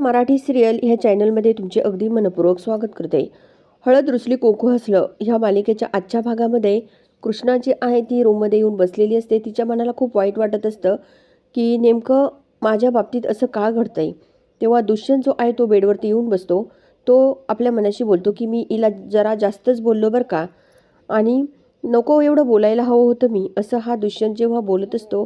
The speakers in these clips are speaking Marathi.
मराठी सिरियल ह्या चॅनलमध्ये तुमचे अगदी मनपूर्वक स्वागत करते. हळद रुसली कोकू हसलं ह्या मालिकेच्या आजच्या भागामध्ये कृष्णा जी आहे ती रूममध्ये येऊन बसलेली असते. तिच्या मनाला खूप वाईट वाटत असतं की नेमकं माझ्या बाबतीत असं का घडतं आहे तेव्हा दुष्यंत जो आहे तो बेडवरती येऊन बसतो. तो आपल्या मनाशी बोलतो की मी हिला जरा जास्तच बोललो बरं का. आणि नको एवढं बोलायला हवं होतं मी असं हा दुष्यंत जेव्हा बोलत असतो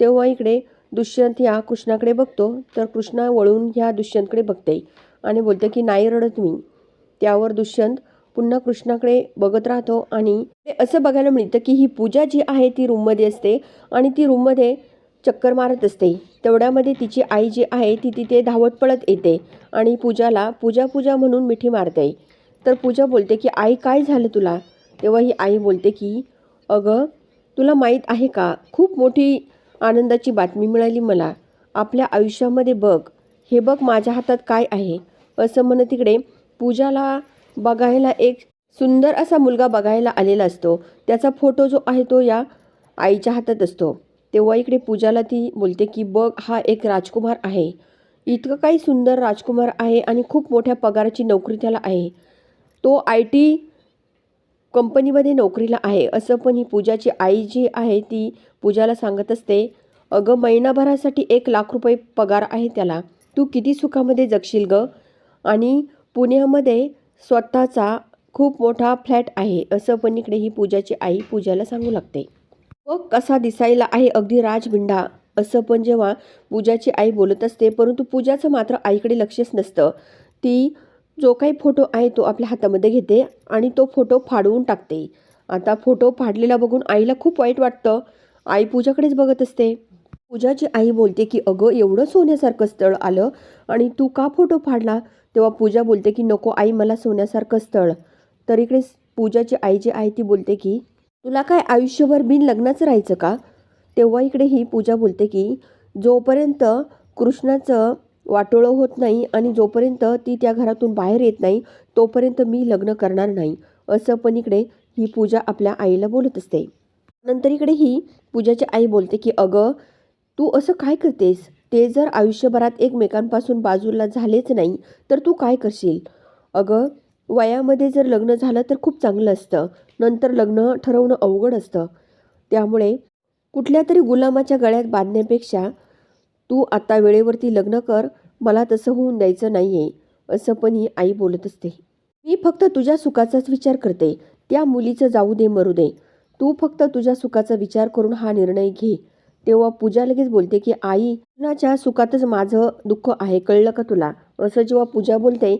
तेव्हा इकडे दुष्यंत ह्या कृष्णाकडे बघतो तर कृष्णा वळून ह्या दुष्यंतकडे बघते. आणि बोलते की नाही रडत मी. त्यावर दुष्यंत पुन्हा कृष्णाकडे बघत राहतो आणि ते असं बघायला मिळतं की ही पूजा जी आहे ती रूममध्ये असते आणि ती रूममध्ये चक्कर मारत असते. तेवढ्यामध्ये तिची आई जी आहे ती तिथे धावत पळत येते आणि पूजाला पूजा पूजा म्हणून मिठी मारते. तर पूजा बोलते की आई काय झालं तुला? तेव्हा ही आई बोलते की अगं तुला माहीत आहे का? खूप मोठी आनंदाची बातमी मिळाली मला. आपल्या आयुष्यामध्ये बघ हे बघ माझ्या हातात काय आहे. असं म्हणत तिकडे पूजाला बघायला एक सुंदर असा मुलगा बघायला आलेला असतो. त्याचा फोटो जो आहे तो या आईच्या हातात असतो. तेव्हा इकडे पूजाला ती बोलते की बघ हा एक राजकुमार आहे. इतकं काही सुंदर राजकुमार आहे आणि खूप मोठ्या पगाराची नोकरी त्याला आहे. तो आय टी कंपनीमध्ये नोकरीला आहे. असं पण ही पूजाची आई जी आहे ती पूजाला सांगत असते अगं महिनाभरासाठी एक लाख रुपये पगार आहे त्याला. तू किती सुखामध्ये जगशील ग? आणि पुण्यामध्ये स्वतःचा खूप मोठा फ्लॅट आहे. असं पण इकडे ही पूजाची आई पूजाला सांगू लागते. व कसा दिसायला आहे अगदी राजबिंडा असं पण जेव्हा पूजाची आई बोलत असते परंतु पूजाचं मात्र आईकडे लक्षच नसतं. ती जो काही फोटो आहे तो आपल्या हातामध्ये घेते आणि तो फोटो फाडवून टाकते. आता फोटो फाडलेला बघून आईला खूप वाईट वाटतं. आई पूजाकडेच बघत असते. पूजाची आई बोलते की अगं एवढं सोन्यासारखं स्थळ आलं आणि तू का फोटो फाडला? तेव्हा पूजा बोलते की नको आई मला सोन्यासारखं स्थळ. तर इकडे पूजाची आई जी आहे ती बोलते की तुला काय आयुष्यभर बिन लग्नाचं राहायचं का? तेव्हा इकडे ही पूजा बोलते की जोपर्यंत कृष्णाचं वाटोळं होत नाही आणि जोपर्यंत ती त्या घरातून बाहेर येत नाही तोपर्यंत मी लग्न करणार नाही असं पण इकडे ही पूजा आपल्या आईला बोलत असते. नंतर इकडे ही पूजाची आई बोलते की अगं तू असं काय करतेस? ते जर आयुष्यभरात एकमेकांपासून बाजूला झालेच नाही तर तू काय करशील? अगं वयामध्ये जर लग्न झालं तर खूप चांगलं असतं नंतर लग्न ठरवणं अवघड असतं. त्यामुळे कुठल्या तरी गुलामाच्या गळ्यात बांधण्यापेक्षा तू आता वेळेवरती लग्न कर मला तसं होऊन द्यायचं नाही आहे असं पण ही आई बोलत असते. मी फक्त तुझ्या सुखाचाच विचार करते त्या मुलीचं जाऊ दे मरू दे. तू फक्त तुझ्या सुखाचा विचार करून हा निर्णय घे. तेव्हा पूजा लगेच बोलते की आई कुणाच्या सुखातच माझं दुःख आहे कळलं का तुला? असं जेव्हा पूजा बोलते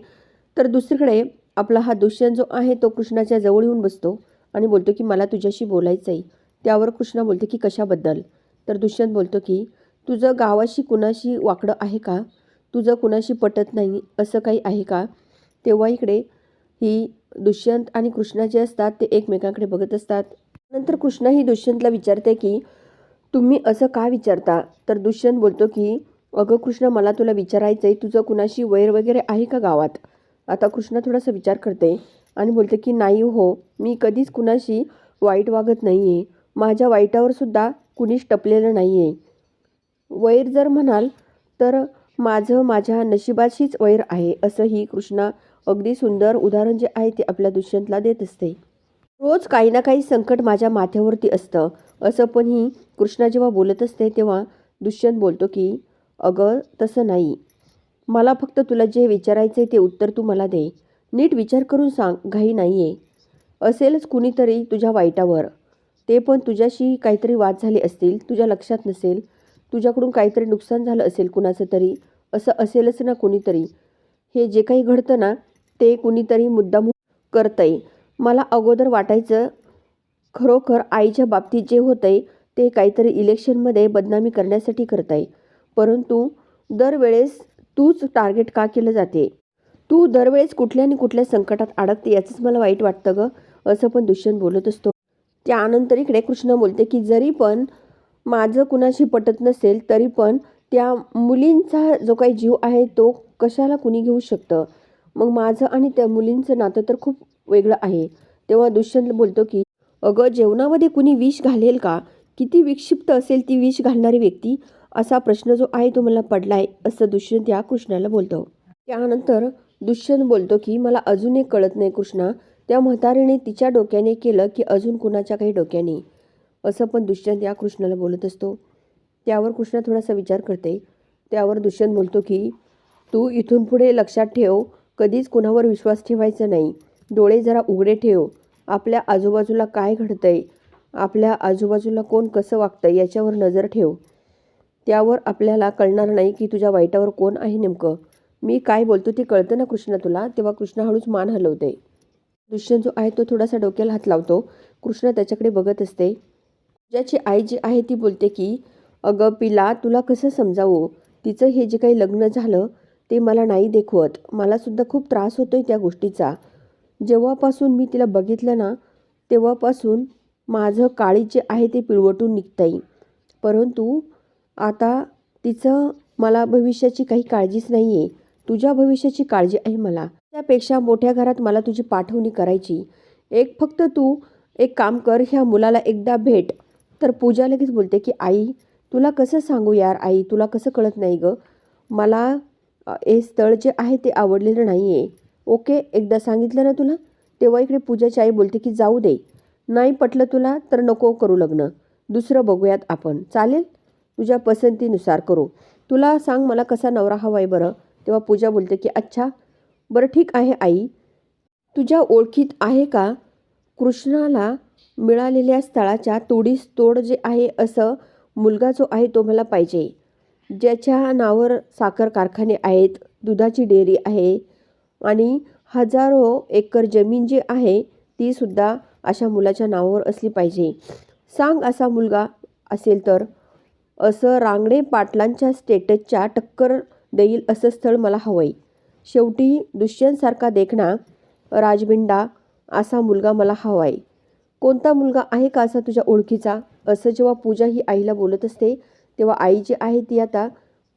तर दुसरीकडे आपला हा दुष्यंत जो आहे तो कृष्णाच्या जवळ येऊन बसतो आणि बोलतो की मला तुझ्याशी बोलायचं आहे त्यावर कृष्णा बोलते की कशाबद्दल? तर दुष्यंत बोलतो की तुझं गावाशी कुणाशी वाकडं आहे का? तुझं कुणाशी पटत नाही असं काही आहे का? तेव्हा इकडे ही दुष्यंत आणि कृष्णा जे असतात ते एकमेकांकडे बघत असतात. नंतर कृष्णा ही दुष्यंतला विचारते की तुम्ही असं का विचारता? तर दुष्यंत बोलतो की अगं कृष्ण मला तुला विचारायचं आहे तुझं कुणाशी वैर वगैरे आहे का गावात? आता कृष्णा थोडासा विचार करते आणि बोलते की नाही हो मी कधीच कुणाशी वाईट वागत नाही आहे माझ्या वाईटावर सुद्धा कुणीच टपलेलं नाही आहे वैर जर म्हणाल तर माझं माझ्या नशिबाशीच वैर आहे असंही कृष्णा अगदी सुंदर उदाहरण जे आहे ते आपल्या दुष्यंतला देत असते. रोज काही ना काही संकट माझ्या माथ्यावरती असतं. असं पण ही कृष्णा जेव्हा बोलत असते तेव्हा दुष्यंत बोलतो की अगं तसं नाही. मला फक्त तुला जे विचारायचं आहे ते उत्तर तू मला दे. नीट विचार करून सांग घाई नाही आहे असेलच कुणीतरी तुझ्या वाईटावर. ते पण तुझ्याशी काहीतरी वाद झाले असतील तुझ्या लक्षात नसेल. तुझ्याकडून काहीतरी नुकसान झालं असेल कुणाचं तरी. असं असेलच ना कुणीतरी. हे जे काही घडतं ना ते कुणीतरी मुद्दाम करतंय. मला अगोदर वाटायचं खरोखर आईच्या बाबतीत जे होतंय ते काहीतरी इलेक्शनमध्ये बदनामी करण्यासाठी करताय. परंतु दरवेळेस तूच टार्गेट का केलं जाते? तू दरवेळेस कुठल्या आणि कुठल्या संकटात अडकते याचंच मला वाईट वाटतं गं असं पण दुष्यंत बोलत असतो. त्यानंतर इकडे कृष्ण बोलते की जरी पण माझं कुणाशी पटत नसेल तरी पण त्या मुलींचा जो काही जीव आहे तो कशाला कुणी घेऊ शकतं? मग माझं आणि त्या मुलींचं नातं तर खूप वेगळं आहे. तेव्हा दुष्यंत बोलतो की अगं जेवणामध्ये कुणी विष घालेल का? किती विक्षिप्त असेल ती विष घालणारी व्यक्ती? असा प्रश्न जो आहे तो मला पडलाय असं दुष्यंत या कृष्णाला बोलतो. त्यानंतर दुष्यंत बोलतो की मला अजून एक कळत नाही कृष्णा. त्या म्हातारीने तिच्या डोक्याने केलं की अजून कुणाच्या काही डोक्याने. असं पण दुष्यंत या कृष्णाला बोलत असतो. त्यावर कृष्णा थोडासा विचार करते. त्यावर दुष्यंत बोलतो की तू इथून पुढे लक्षात ठेव. कधीच कुणावर विश्वास ठेवायचा नाही. डोळे जरा उघडे ठेव. आपल्या आजूबाजूला काय घडतंय? आपल्या आजूबाजूला कोण कसं वागतंय याच्यावर नजर ठेव. त्यावर आपल्याला कळणार नाही की तुझ्या वाईटावर कोण आहे नेमकं. मी काय बोलतो ते कळतं ना कृष्णा तुला? तेव्हा कृष्णा हळूच मान हलवते. दुष्यंत जो आहे तो थोडासा डोक्याला हात लावतो. कृष्णा त्याच्याकडे बघत असते. ज्याची आई जी आहे ती बोलते की अगं पिला तुला कसं समजावं? तिचं हे जे काही लग्न झालं ते मला नाही देखवत. मलासुद्धा खूप त्रास होतो आहे त्या गोष्टीचा. जेव्हापासून मी तिला बघितलं ना तेव्हापासून माझं काळी जे आहे ते पिळवटून निघतंय. परंतु आता तिचं मला भविष्याची काही काळजीच नाही आहे तुझ्या भविष्याची काळजी आहे मला. त्यापेक्षा मोठ्या घरात मला तुझी पाठवणी करायची. एक फक्त तू एक काम कर ह्या मुलाला एकदा भेट. तर पूजा लगेच बोलते की आई तुला कसं सांगू यार आई? तुला कसं कळत नाही गं? मला हे स्थळ जे आहे ते आवडलेलं नाही आहे ओके? एकदा सांगितलं ना तुला? तेव्हा इकडे पूजाची आई बोलते की जाऊ दे. नाही पटलं तुला तर नको करू लग्न. दुसरं बघूयात आपण. चालेल? तुझ्या पसंतीनुसार करू. तुला सांग मला कसा नवरा हवा आहे बरं? तेव्हा पूजा बोलते की अच्छा बरं ठीक आहे आई. तुझ्या ओळखीत आहे का? कृष्णाला मिळालेल्या स्थळाच्या तोडीस तोड जे आहे असं मुलगा जो आहे तो मला पाहिजे. ज्याच्या नावावर साखर कारखाने आहेत दुधाची डेअरी आहे आणि हजारो एकर जमीन जी आहे ती सुद्धा अशा मुलाच्या नावावर असली पाहिजे. सांग असा मुलगा असेल तर असं रांगडे पाटलांच्या स्टेटसच्या टक्कर देईल असं स्थळ मला हवं आहे शेवटी दुष्यंतसारखा देखणा राजबिंडा असा मुलगा मला हवा आहे कोणता मुलगा आहे का असा तुझ्या ओळखीचा? असं जेव्हा पूजा ही आईला बोलत असते तेव्हा आई जी आहे ती आता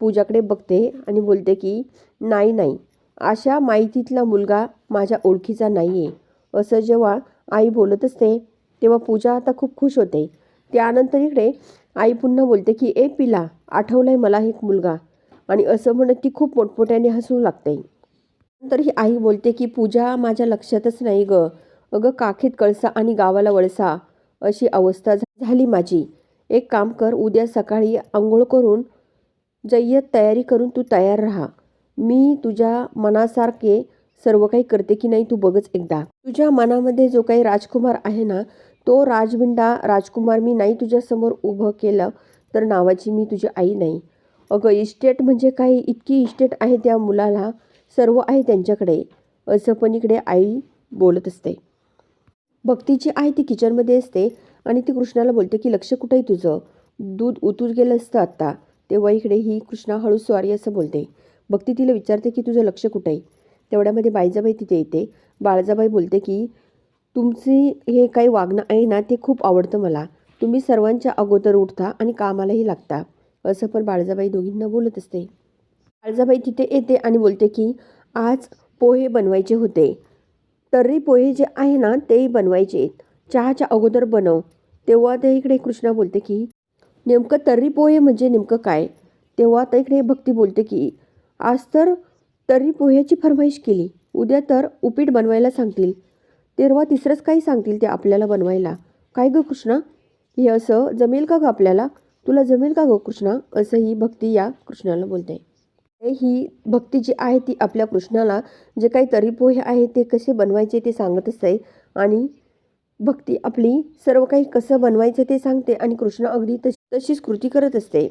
पूजाकडे बघते आणि बोलते की नाही नाही अशा माहितीतला मुलगा माझ्या ओळखीचा नाही आहे असं जेव्हा आई बोलत असते तेव्हा पूजा आता खूप खुश होते. त्यानंतर इकडे आई पुन्हा बोलते की ए पिला आठवलाय मला एक मुलगा. आणि असं म्हणत ती खूप मोठमोठ्याने हसू लागते. नंतर ही आई बोलते की पूजा माझ्या लक्षातच नाही गं. अगं काखेत कळसा आणि गावाला वळसा अशी अवस्था झा- झाली माझी. एक काम कर उद्या सकाळी आंघोळ करून जय्यत तयारी करून तू तयार राहा. मी तुझ्या मनासारखे सर्व काही करते की नाही तू बघच एकदा. तुझ्या मनामध्ये जो काही राजकुमार आहे ना तो राजबिंडा राजकुमार मी नाही तुझ्यासमोर उभं केलं तर नावाची मी तुझी आई नाही. अगं इस्टेट म्हणजे काही इतकी इस्टेट आहे त्या मुलाला सर्व आहे त्यांच्याकडे. असं पण इकडे आई बोलत असते. भक्तीची आई ती किचनमध्ये असते आणि ती कृष्णाला बोलते की लक्ष कुठं आहे तुझं? दूध उतूर गेलं असतं आत्ता. तेव्हा इकडे ही कृष्णा हळू स्वारी असं बोलते. भक्ती तिला विचारते की तुझं लक्ष कुठं आहे? तेवढ्यामध्ये बायजाबाई तिथे येते. बाळजाबाई बोलते की तुमची हे काही वागणं आहे ना ते खूप आवडतं मला. तुम्ही सर्वांच्या अगोदर उठता आणि कामालाही लागता. असं पण बाळजाबाई दोघींना बोलत असते. बाळजाबाई तिथे येते आणि बोलते की आज पोहे बनवायचे होते. तर्री पोहे जे आहे ना तेही बनवायचे. चहाच्या अगोदर बनव. तेव्हा ते इकडे कृष्णा बोलते की नेमकं तर्री पोहे म्हणजे नेमकं काय? तेव्हा तर इकडे भक्ती बोलते की आज तर तर्री पोह्याची फरमाईश केली. उद्या तर उपीट बनवायला सांगतील. तेव्हा तिसरंच काही सांगतील ते आपल्याला बनवायला. काय गं कृष्णा? हे असं जमेल का गं आपल्याला? तुला जमेल का गं कृष्णा? असं ही भक्ती या कृष्णाला बोलते. ही भक्ती जी आहे ती आपल्या कृष्णाला जे काही तरी पोहे आहे ते कसे बनवायचे ते सांगत असते. आणि भक्ती आपली सर्व काही कसं बनवायचं ते सांगते आणि कृष्ण अगदी तशी तशीच कृती करत असते.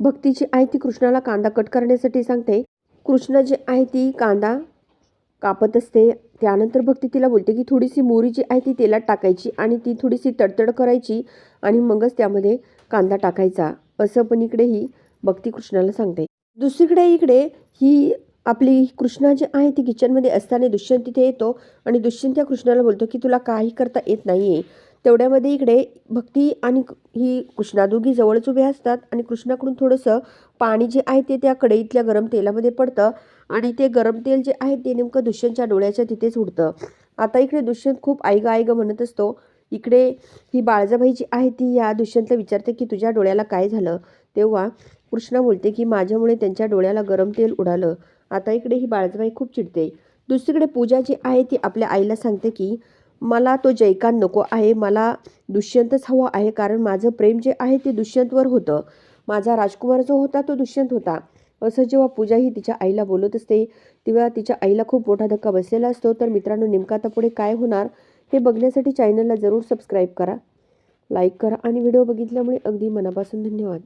भक्ती जी आहे ती कृष्णाला कांदा कट करण्यासाठी सांगते. कृष्ण जी आहे ती कांदा कापत असते. त्यानंतर भक्ती तिला बोलते की थोडीशी मोरी जी आहे ती तेलात टाकायची आणि ती थोडीशी तडतड करायची आणि मगच त्यामध्ये कांदा टाकायचा. असं पण इकडेही भक्ती कृष्णाला सांगते. दुसरीकडे इकडे ही आपली कृष्णा जी आहे ती किचनमध्ये असताना दुष्यंत तिथे येतो आणि दुष्यंत त्या कृष्णाला बोलतो की तुला काही करता येत नाही आहे तेवढ्यामध्ये इकडे भक्ती आणि ही कृष्णा दोघी जवळच उभे असतात आणि कृष्णाकडून थोडंसं पाणी जे आहे ते त्या कढईतल्या गरम तेलामध्ये पडतं आणि ते गरम तेल जे आहे ते नेमकं दुष्यंतच्या डोळ्याच्या तिथेच उडतं. आता इकडे दुष्यंत खूप आईग आईग म्हणत असतो. इकडे ही बाळजाबाई जी आहे ती या दुष्यंतला विचारते की तुझ्या डोळ्याला काय झालं? तेव्हा कृष्णा बोलते की माझ्यामुळे त्यांच्या डोळ्याला गरम तेल उडालं. आता इकडे ही बाळजबाई खूप चिडते. दुसरीकडे पूजा जी आहे ती आपल्या आईला सांगते की मला तो जयकांत नको आहे. मला दुष्यंतच हवा आहे. कारण माझं प्रेम जे आहे ते दुष्यंतवर होतं. माझा राजकुमार जो होता तो दुष्यंत होता. असं जेव्हा पूजा ही तिच्या आईला बोलत असते तेव्हा तिच्या आईला खूप मोठा धक्का बसलेला असतो. तर मित्रांनो नेमका आता पुढे काय होणार हे बघण्यासाठी चॅनलला जरूर सबस्क्राईब करा लाईक करा आणि व्हिडिओ बघितल्यामुळे अगदी मनापासून धन्यवाद.